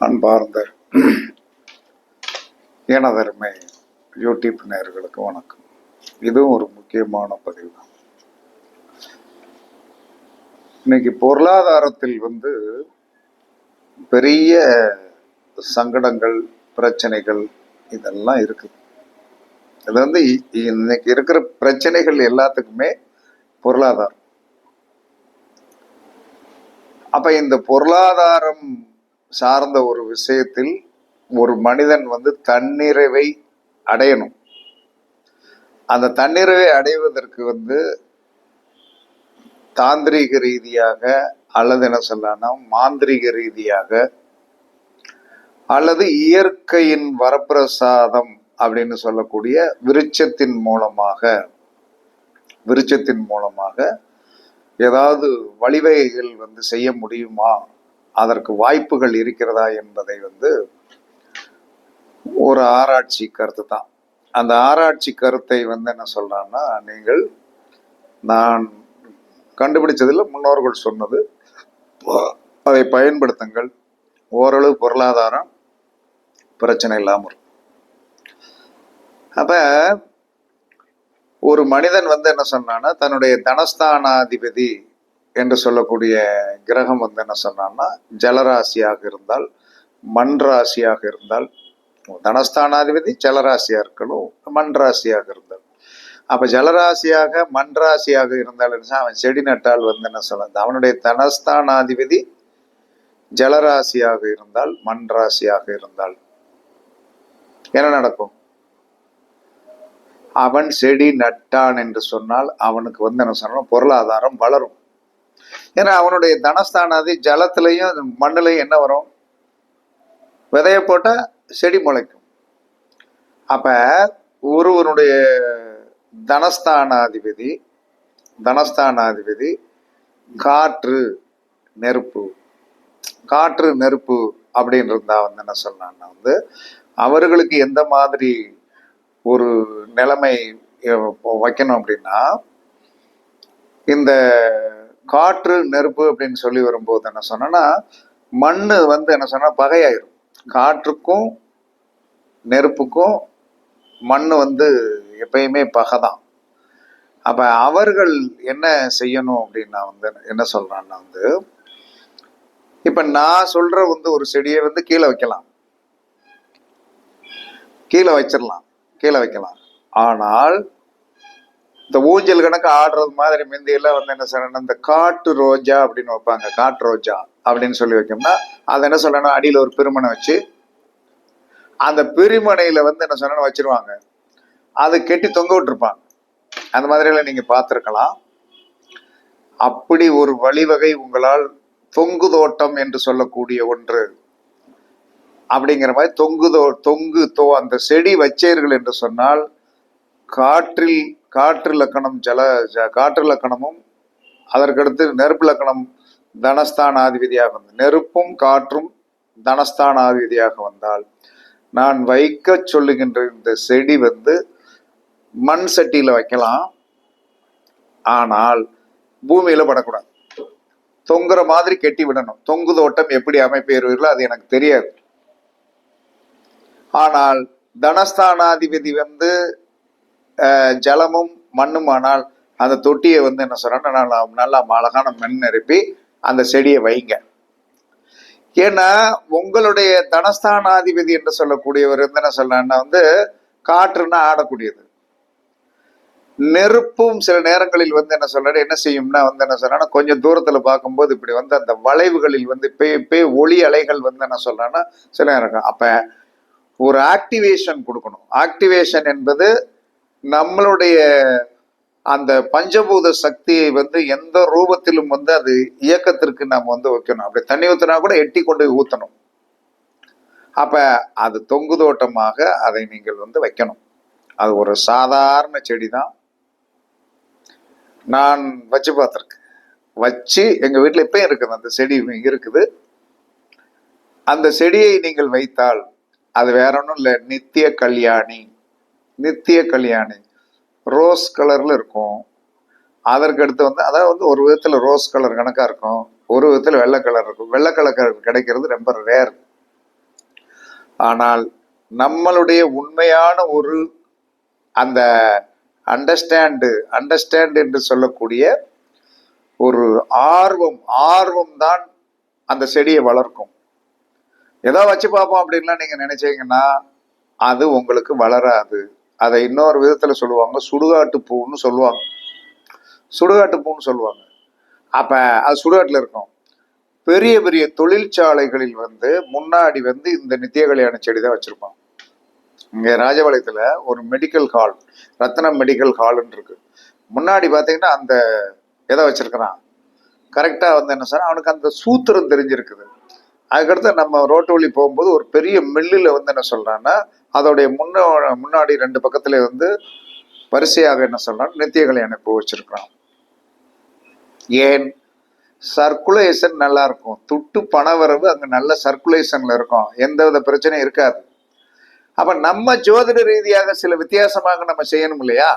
அன்பார்ந்த எனதருமை யூடியூப் நேர்களுக்கு வணக்கம். இதுவும் ஒரு முக்கியமான பதிவு தான் இன்னைக்கு பொருளாதாரத்தில் வந்து பெரிய சங்கடங்கள் பிரச்சனைகள் இதெல்லாம் இருக்குது இது வந்து இ- இன்னைக்கு இருக்கிற பிரச்சனைகள் எல்லாத்துக்குமே பொருளாதாரம். அப்ப இந்த பொருளாதாரம் சார்ந்த ஒரு விஷயத்தில் ஒரு மனிதன் வந்து தன்னிறைவை அடையணும். அந்த தன்னிறைவை அடைவதற்கு வந்து தாந்திரீக ரீதியாக அல்லது என்ன சொல்லலாம் மாந்திரீக ரீதியாக அல்லது இயற்கையின் வரப்பிரசாதம் அப்படின்னு சொல்லக்கூடிய விருட்சத்தின் மூலமாக விருட்சத்தின் மூலமாக ஏதாவது வழிவகைகள் வந்து செய்ய முடியுமா? அதற்கு வாய்ப்புகள் இருக்கிறதா என்பதை வந்து ஒரு ஆராய்ச்சி கருத்து தான். அந்த ஆராய்ச்சி கருத்தை வந்து என்ன சொல்றான்னா நீங்கள் நான் கண்டுபிடிச்சதில் முன்னோர்கள் சொன்னது. அதை பயன்படுத்துங்கள். ஓரளவு பொருளாதாரம் பிரச்சனை இல்லாமல் இருக்கும். அப்ப ஒரு மனிதன் வந்து என்ன சொன்னான்னா தன்னுடைய தனஸ்தானாதிபதி என்று சொல்லக்கூடிய கிரகம் வந்து என்ன சொன்னான்னா ஜலராசியாக இருந்தால் மண் ராசியாக இருந்தால் தனஸ்தானாதிபதி ஜலராசியா இருக்கணும் மண் ராசியாக இருந்தால் அப்ப ஜலராசியாக மண் ராசியாக இருந்தால் அவன் செடி நட்டால் வந்து என்ன சொல்லுது அவனுடைய தனஸ்தானாதிபதி ஜலராசியாக இருந்தால் மண் ராசியாக இருந்தால். என்ன நடக்கும்? அவன் செடி நட்டான் என்று சொன்னால் அவனுக்கு வந்து என்ன சொல்லணும் பொருளாதாரம் வளரும். ஏன்னா அவனுடைய தனஸ்தானாதி ஜலத்திலையும் மண்ணிலையும் என்ன வரும்? விதைய போட்டா செடி முளைக்கும். அப்ப ஒருவனுடைய தனஸ்தானாதிபதி தனஸ்தானாதிபதி காற்று நெருப்பு. காற்று நெருப்பு அப்படின்னு இருந்தா வந்து என்ன சொன்னான்னா வந்து அவர்களுக்கு எந்த மாதிரி ஒரு நிலைமை வைக்கணும் அப்படின்னா இந்த காற்று நெருப்பு அப்படின்னு சொல்லி வரும்போது என்ன சொன்னா மண்ணு வந்து என்ன சொன்னா பகையாயிரும். காற்றுக்கும் நெருப்புக்கும் மண்ணு வந்து எப்பயுமே பகைதான் அப்ப அவர்கள் என்ன செய்யணும் அப்படின்னு நான் வந்து என்ன சொல்கிறேன்னா வந்து இப்ப நான் சொல்ற வந்து ஒரு செடியை வந்து கீழே வைக்கலாம். கீழே வச்சிடலாம். கீழே வைக்கலாம். ஆனால் இந்த ஊஞ்சல் கணக்கு ஆடுறது மாதிரி முந்தியெல்லாம் வந்து என்ன சொல்லணும் இந்த காட்டு ரோஜா அப்படின்னு வைப்பாங்க காட்டு ரோஜா அப்படின்னு சொல்லி வைக்கோம்னா அதை என்ன சொல்லணும் அடியில் ஒரு பெருமனை வச்சு அந்த பெருமனையில் வந்து என்ன சொல்லணும் வச்சிருவாங்க. அது கெட்டி தொங்க விட்டுருப்பாங்க. அந்த மாதிரியெல்லாம் நீங்க பார்த்துருக்கலாம். அப்படி ஒரு வழிவகை உங்களால் தொங்கு தோட்டம் என்று சொல்லக்கூடிய ஒன்று. அப்படிங்கிற மாதிரி தொங்கு தோ தொங்கு தோ அந்த செடி வச்சீர்கள் என்று சொன்னால் காற்றில் காற்று லக்கணம் ஜல ஜ- காற்று லக்கணமும் அதற்கடுத்து நெருப்பு லக்கணம் தனஸ்தானாதிபதியாக வந்து நெருப்பும் காற்றும் தனஸ்தானாதிபதியாக வந்தால் நான் வைக்க சொல்லுகின்ற இந்த செடி வந்து மண் சட்டியில் வைக்கலாம். ஆனால் பூமியில் படக்கூடாது. தொங்குற மாதிரி கெட்டி விடணும். தொங்கு தோட்டம் எப்படி அமைப்பேறுவீர்களோ அது எனக்கு தெரியாது. ஆனால் தனஸ்தானாதிபதி வந்து ஜலமும் மண்ணுமானால் அந்த தொட்டியை வந்து என்ன சொல்றேன்னா நல்லா நல்லா அழகான மண் நிரப்பி அந்த செடியை வைங்க. ஏன்னா உங்களுடைய தனஸ்தானாதிபதி என்று சொல்லக்கூடியவர் வந்து என்ன சொல்றேன்னா வந்து காற்றுன்னா ஆடக்கூடியது. நெருப்பும் சில நேரங்களில் வந்து என்ன சொல்றாரு என்ன செய்யும்னா வந்து என்ன சொல்றான்னா கொஞ்சம் தூரத்துல பார்க்கும்போது இப்படி வந்து அந்த வளைவுகளில் வந்து பே பே ஒளி அலைகள் வந்து என்ன சொல்றான்னா சில நேரம் இருக்கும். அப்ப ஒரு ஆக்டிவேஷன் கொடுக்கணும். ஆக்டிவேஷன் என்பது நம்மளுடைய அந்த பஞ்சபூத சக்தியை வந்து எந்த ரூபத்திலும் வந்து அது இயக்கத்திற்கு நாம் வந்து வைக்கணும். அப்படி தண்ணி ஊற்றினா கூட எட்டி கொண்டு போய் ஊற்றணும் அப்ப அது தொங்கு தோட்டமாக அதை நீங்கள் வந்து வைக்கணும். அது ஒரு சாதாரண செடி தான் நான் வச்சு பார்த்துருக்கேன். வச்சு எங்க வீட்டில் இப்போ இருக்குது. அந்த செடி இருக்குது. அந்த செடியை நீங்கள் வைத்தால் அது வேற ஒன்றும் இல்லை. நித்திய கல்யாணி. நித்திய கல்யாணி. ரோஸ் கலரில் இருக்கும். அதற்கு அடுத்து வந்து அதாவது வந்து ஒரு விதத்தில் ரோஸ் கலர் கணக்காக இருக்கும். ஒரு விதத்தில் வெள்ளை கலர் இருக்கும். வெள்ளை கலர் கிடைக்கிறது ரொம்ப ரேர் ஆனால் நம்மளுடைய உண்மையான ஒரு அந்த அண்டர்ஸ்டாண்டு அண்டர்ஸ்டாண்ட் என்று சொல்லக்கூடிய ஒரு ஆர்வம் ஆர்வம் தான் அந்த செடியை வளர்க்கும். ஏதோ வச்சு பார்ப்போம் அப்படின்லாம் நீங்கள் நினைச்சீங்கன்னா அது உங்களுக்கு வளராது. அதை இன்னொரு விதத்தில் சொல்லுவாங்க சுடுகாட்டு பூன்னு சொல்லுவாங்க. சுடுகாட்டு பூன்னு சொல்லுவாங்க. அப்போ அது சுடுகாட்டில் இருக்கும். பெரிய பெரிய தொழிற்சாலைகளில் வந்து முன்னாடி வந்து இந்த நித்திய கல்யாண செடி தான் வச்சிருப்பாங்க. இங்கே ராஜபாளையத்தில் ஒரு மெடிக்கல் ஹால் ரத்னம் மெடிக்கல் ஹால்னு இருக்கு. முன்னாடி பார்த்தீங்கன்னா அந்த எதை வச்சுருக்கிறான். கரெக்டாக வந்து என்ன சார் அவனுக்கு அந்த சூத்திரம் தெரிஞ்சிருக்குது. அதுக்கடுத்து நம்ம ரோட்டு வழி போகும்போது ஒரு பெரிய மில்லில் வந்து என்ன சொல்கிறான்னா அதோடைய முன்ன முன்னாடி ரெண்டு பக்கத்துல வந்து வரிசையாக என்ன சொல்கிறான் நித்தியகளை அனுப்பி வச்சிருக்கிறான். ஏன்? சர்க்குலேஷன் நல்லா இருக்கும். துட்டு பணவரவு அங்கே நல்ல சர்க்குலேஷன்ல இருக்கும். எந்த வித பிரச்சனையும் இருக்காது. அப்போ நம்ம ஜோதிட ரீதியாக சில வித்தியாசமாக நம்ம செய்யணும் இல்லையா?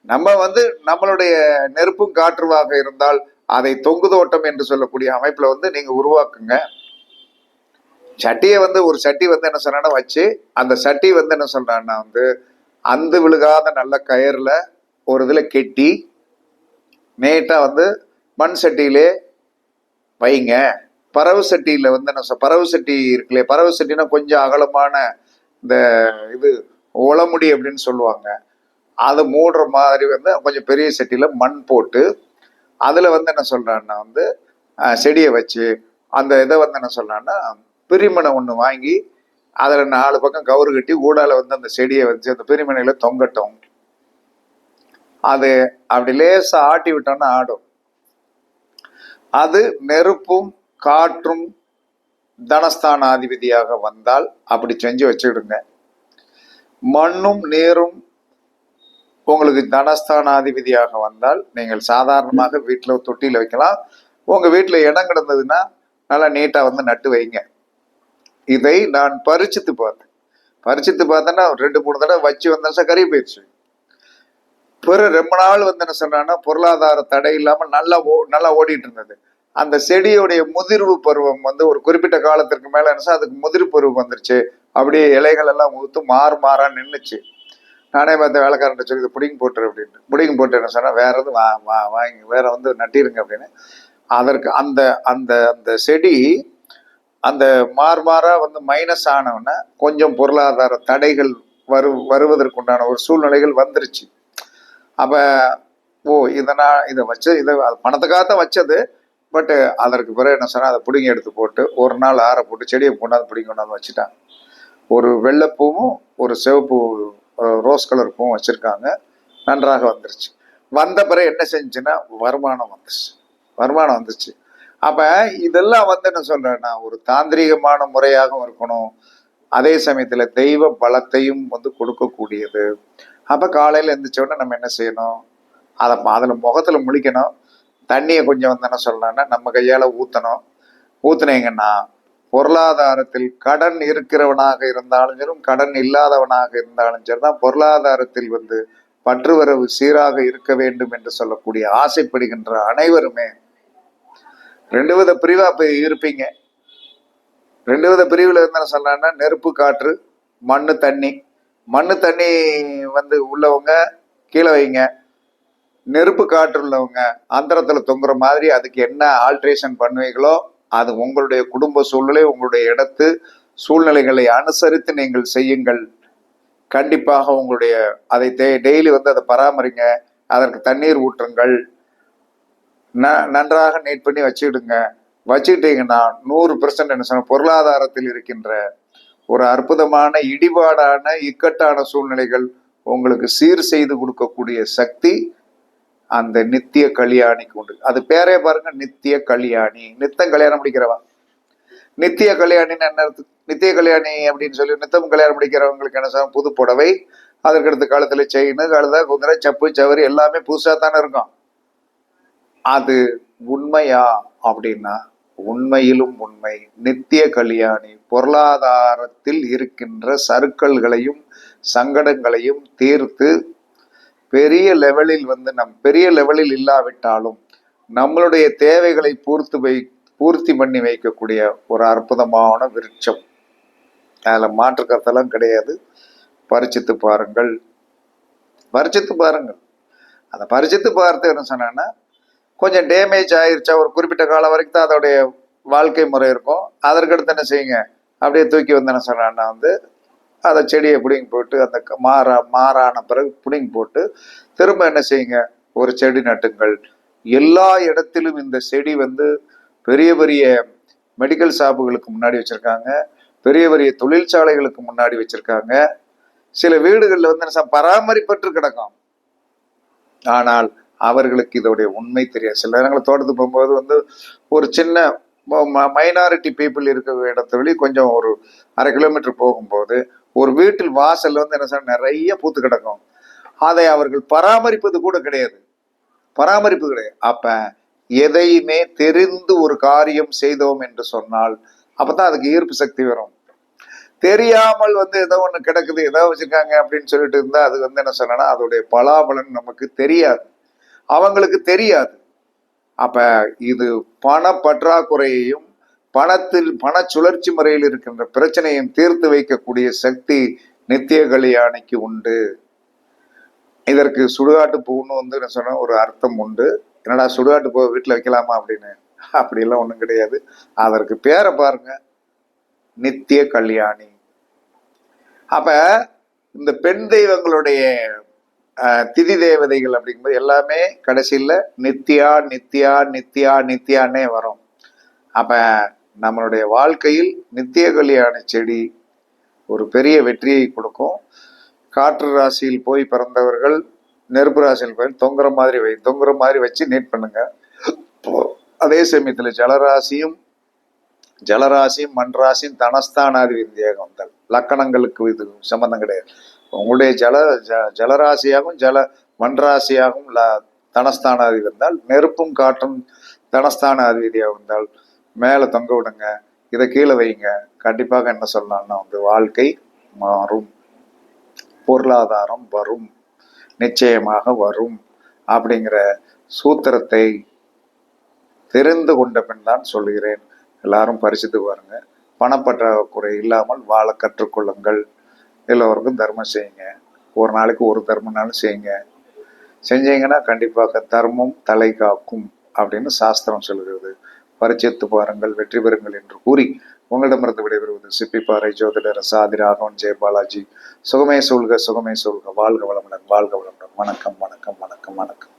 நம்ம வந்து நம்மளுடைய நெருப்பும் காற்றுவாக இருந்தால் அதை தொங்குதோட்டம் என்று சொல்லக்கூடிய அமைப்பில் வந்து நீங்கள் உருவாக்குங்க. சட்டியை வந்து ஒரு சட்டி வந்து என்ன சொல்றான்னா வச்சு அந்த சட்டி வந்து என்ன சொல்றான்னா வந்து அந்து விழுகாத நல்ல கயரில் ஒரு இதில் கெட்டி நேட்டாக வந்து மண் சட்டியிலே வைங்க. பறவு சட்டியில் வந்து என்ன சொல் பறவு சட்டி இருக்குல்லையே பறவு சட்டினா கொஞ்சம் அகலமான இந்த இது உளமுடி அப்படின்னு சொல்லுவாங்க. அதை மூடுற மாதிரி வந்து கொஞ்சம் பெரிய சட்டியில் மண் போட்டு அதில் வந்து என்ன சொல்கிறான்னா வந்து செடியை வச்சு அந்த இதை வந்து என்ன சொல்கிறான்னா பிரிமனை ஒன்று வாங்கி அதில் நாலு பக்கம் கவுரு கட்டி ஊடால வந்து அந்த செடியை வச்சு அந்த பிரிமனையில் தொங்கட்டும். அது அப்படி லேசாக ஆட்டி விட்டோம்னா ஆடும். அது நெருப்பும் காற்றும் தனஸ்தானாதிபதியாக வந்தால் அப்படி செஞ்சு வச்சுக்கிடுங்க. மண்ணும் நீரும் உங்களுக்கு தனஸ்தானாதிபதியாக வந்தால் நீங்கள் சாதாரணமாக வீட்டில் தொட்டியில் வைக்கலாம். உங்கள் வீட்டில் இடம் கிடந்ததுன்னா நல்லா நீட்டாக வந்து நட்டு வைங்க. இதை நான் பரிச்சித்து பார்த்தேன். பரிச்சித்து பார்த்தேன்னா ரெண்டு மூணு தடவை வச்சு வந்தேன் சார் கறி போயிடுச்சு. பிறகு ரொம்ப நாள் வந்து என்ன சொன்னான்னா பொருளாதார தடை இல்லாமல் நல்லா ஓ நல்லா ஓடிட்டு இருந்தது. அந்த செடியுடைய முதிர்வு பருவம் வந்து ஒரு குறிப்பிட்ட காலத்திற்கு மேல என்ன அதுக்கு முதிர் பருவம் வந்துருச்சு. அப்படியே இலைகள் எல்லாம் ஊத்து மாறு மாறா நின்றுச்சு நானே பார்த்த வேலைக்காரன் சொல்லி புடிங்க போட்டுரு அப்படின்னு புடிங்க போட்டு என்ன சொன்னா வேற எதுவும் வா வா வாங்கி வேற வந்து நட்டிருங்க அப்படின்னு. அதற்கு அந்த அந்த அந்த செடி அந்த மார் வந்து மைனஸ் ஆனவுடனே கொஞ்சம் பொருளாதார தடைகள் வரு வருவதற்குண்டான ஒரு சூழ்நிலைகள் வந்துருச்சு. அப்ப ஓ இதை நான் இதை வச்சு இதை அது பணத்துக்காகத்தான் வச்சது. பட்டு அதற்கு பிறகு என்ன சொன்னா அதை பிடுங்கி எடுத்து போட்டு ஒரு நாள் ஆற போட்டு செடியை கொண்டாந்து பிடிங்கி கொண்டாந்து வச்சுட்டாங்க. ஒரு வெள்ளைப்பூவும் ஒரு சிவப்பு ரோஸ் கலர் பூவும் வச்சிருக்காங்க. நன்றாக வந்துருச்சு. வந்த பிறகு என்ன செஞ்சுன்னா வருமானம் வந்துச்சு. வருமானம் வந்துச்சு. அப்ப இதெல்லாம் வந்து என்ன சொல்றேன்னா ஒரு தாந்திரிகமான முறையாகவும் இருக்கணும். அதே சமயத்துல தெய்வ பலத்தையும் வந்து கொடுக்கக்கூடியது. அப்ப காலையில எந்திரிச்ச நம்ம என்ன செய்யணும்? அதை அதுல முகத்துல முழிக்கணும். தண்ணியை கொஞ்சம் வந்து என்ன சொல்லலாம்னா நம்ம கையால ஊத்தணும். ஊத்துனீங்கன்னா பொருளாதாரத்தில் கடன் இருக்கிறவனாக இருந்தாலும் சரி கடன் இல்லாதவனாக இருந்தாலும் சரி தான் பொருளாதாரத்தில் வந்து பற்றுவரவு சீராக இருக்க வேண்டும் என்று சொல்லக்கூடிய ஆசைப்படுகின்ற அனைவருமே ரெண்டு வித பிரிவா போய் இருப்பீங்க. ரெண்டு வித பிரிவுல இருந்தாலும் என்ன நெருப்பு காற்று மண்ணு தண்ணி. மண்ணு தண்ணி வந்து உள்ளவங்க கீழே வைங்க. நெருப்பு காற்று உள்ளவங்க அந்தரத்துல தொங்குற மாதிரி அதுக்கு என்ன ஆல்ட்ரேஷன் பண்ணுவீங்களோ அது உங்களுடைய குடும்ப சூழ்நிலை உங்களுடைய இடத்து சூழ்நிலைகளை அனுசரித்து நீங்கள் செய்யுங்கள். கண்டிப்பாக உங்களுடைய அதை டெய்லி வந்து அதை பராமரிங்க. அதற்கு தண்ணீர் ஊற்றுங்கள். ந- நன்றாக நீட் பண்ணி வச்சுக்கிடுங்க. வச்சுக்கிட்டீங்கன்னா நூறு பெர்சன்ட் என்ன சொன்ன பொருளாதாரத்தில் இருக்கின்ற ஒரு அற்புதமான இடிபாடான இக்கட்டான சூழ்நிலைகள் உங்களுக்கு சீர் செய்து கொடுக்கக்கூடிய சக்தி அந்த நித்திய கல்யாணிக்கு உண்டு. அது பேரே பாருங்க நித்திய கல்யாணி. நித்தம் கல்யாணம் முடிக்கிறவா நித்திய கல்யாணின்னு என்ன நித்திய கல்யாணி அப்படின்னு சொல்லி நித்தம் கல்யாணம் முடிக்கிறவங்களுக்கு என்ன சொல்ல புது புடவை அதற்கடுத்த காலத்துல செயின் கழுத குதிரை சப்பு சவரி எல்லாமே புதுசா தானே இருக்கும். அது உண்மையா அப்படின்னா உண்மையிலும் உண்மை. நித்திய கல்யாணி பொருளாதாரத்தில் இருக்கின்ற சறுக்கல்களையும் சங்கடங்களையும் தீர்த்து பெரிய லெவலில் வந்து நம் பெரிய லெவலில் இல்லாவிட்டாலும் நம்மளுடைய தேவைகளை பூர்த்தி வை பூர்த்தி பண்ணி வைக்கக்கூடிய ஒரு அற்புதமான விருட்சம். அதில் மாற்று கருத்தெல்லாம் கிடையாது. பரிச்சித்து பாருங்கள். பரிச்சித்து பாருங்கள். அதை பரிச்சித்து பார்த்து என்ன சொன்னேன்னா கொஞ்சம் டேமேஜ் ஆயிருச்சா? ஒரு குறிப்பிட்ட காலம் வரைக்கும் தான் அதோடைய வாழ்க்கை முறை இருக்கும். அதற்கடுத்து என்ன செய்யுங்க? அப்படியே தூக்கி வந்து என்ன சொன்னேன்னா வந்து அதை செடியை பிடிங்கி போட்டு அந்த மாறா மாறான பிறகு பிடிங்கி போட்டு திரும்ப என்ன செய்யுங்க? ஒரு செடி நட்டுங்கள். எல்லா இடத்திலும் இந்த செடி வந்து பெரிய பெரிய மெடிக்கல் ஷாப்புகளுக்கு முன்னாடி வச்சிருக்காங்க. பெரிய பெரிய தொழிற்சாலைகளுக்கு முன்னாடி வச்சிருக்காங்க. சில வீடுகளில் வந்து என்ன பராமரிப்பற்று கிடக்கும். ஆனால் அவர்களுக்கு இதோடைய உண்மை தெரியாது. சில நேரங்களில் தோட்டத்துக்கு போகும்போது வந்து ஒரு சின்ன மைனாரிட்டி பீப்புள் இருக்கிற இடத்த வழி கொஞ்சம் ஒரு அரை கிலோமீட்டர் போகும்போது ஒரு வீட்டில் வாசல் வந்து என்ன செய்ய நிறைய பூத்து கிடக்கும். அதை அவர்கள் பராமரிப்பது கூட கிடையாது. பராமரிப்பு கிடையாது. அப்ப எதையுமே தெரிந்து ஒரு காரியம் செய்தோம் என்று சொன்னால் அப்பதான் அதுக்கு ஈர்ப்பு சக்தி வரும். தெரியாமல் வந்து ஏதோ ஒன்று கிடக்குது ஏதோ வச்சுருக்காங்க அப்படின்னு சொல்லிட்டு இருந்தா அது வந்து என்ன சொன்னா அதோடைய பலாபலன் நமக்கு தெரியாது. அவங்களுக்கு தெரியாது. அப்ப இது பண பற்றாக்குறையையும் பணத்தில் பண சுழற்சி முறையில் இருக்கின்ற பிரச்சனையும் தீர்த்து வைக்கக்கூடிய சக்தி நித்திய கல்யாணிக்கு உண்டு. இதற்கு சுடுகாட்டு பூன்னு வந்து என்ன சொன்ன ஒரு அர்த்தம் உண்டு. என்னடா சுடுகாட்டு பூ வீட்டில் வைக்கலாமா அப்படின்னு? அப்படியெல்லாம் ஒன்றும் கிடையாது. அதற்கு பேரை பாருங்க. நித்திய கல்யாணி. அப்ப இந்த பெண் தெய்வங்களுடைய திதி தேவதைகள் அப்படிங்கும்போது எல்லாமே கடைசியில் நித்யா நித்யா நித்யா நித்யான்னே வரும். அப்ப நம்மளுடைய வாழ்க்கையில் நித்திய கல்யாண செடி ஒரு பெரிய வெற்றியை கொடுக்கும். காற்று ராசியில் போய் பிறந்தவர்கள் நெருப்பு ராசியில் போய் தொங்குற மாதிரி வை தொங்குற மாதிரி வச்சு நீட் பண்ணுங்க. அதே சமயத்தில் ஜலராசியும் ஜலராசியும் மண்ராசியும் தனஸ்தானாதி வித்தியாகம் வந்தால் லக்கணங்களுக்கு இது சம்மந்தம் கிடையாது. உங்களுடைய ஜல ஜ- ஜலராசியாகவும் ஜல மண்ராசியாகவும் ல தனஸ்தானாதி இருந்தால் நெருப்பும் காற்றும் தனஸ்தான அதிபதியாக இருந்தால் மேலே தொங்க விடுங்க இதை கீழே வைங்க. கண்டிப்பாக என்ன சொல்லலாம்னா வந்து வாழ்க்கை மாறும். பொருளாதாரம் வரும். நிச்சயமாக வரும். அப்படிங்கிற சூத்திரத்தை தெரிந்து கொண்ட பின் தான் சொல்கிறேன் எல்லாரும் பரிசுத்து பாருங்க. பணப்பற்றாக்குறை இல்லாமல் வாழ கற்றுக்கொள்ளுங்கள். எல்லோருக்கும் தர்மம் செய்யுங்க. ஒரு நாளைக்கு ஒரு தர்மம்னாலும் செய்யுங்க. செஞ்சீங்கன்னா கண்டிப்பாக தர்மம் தலை காக்கும் அப்படின்னு சாஸ்திரம் சொல்கிறது. பரிச்சைத்து பாருங்கள் வெற்றி பெறுங்கள் என்று கூறி உங்களிடமிருந்து விடைபெறுவது சிப்பிப்பாறை ஜோதிடர் சாதி ராகவன் ஜெயபாலாஜி சுகமே சொல்க சுகமே சொல்க வாழ்க வளமுடன் வாழ்க வளமுடன். வணக்கம் வணக்கம் வணக்கம் வணக்கம்.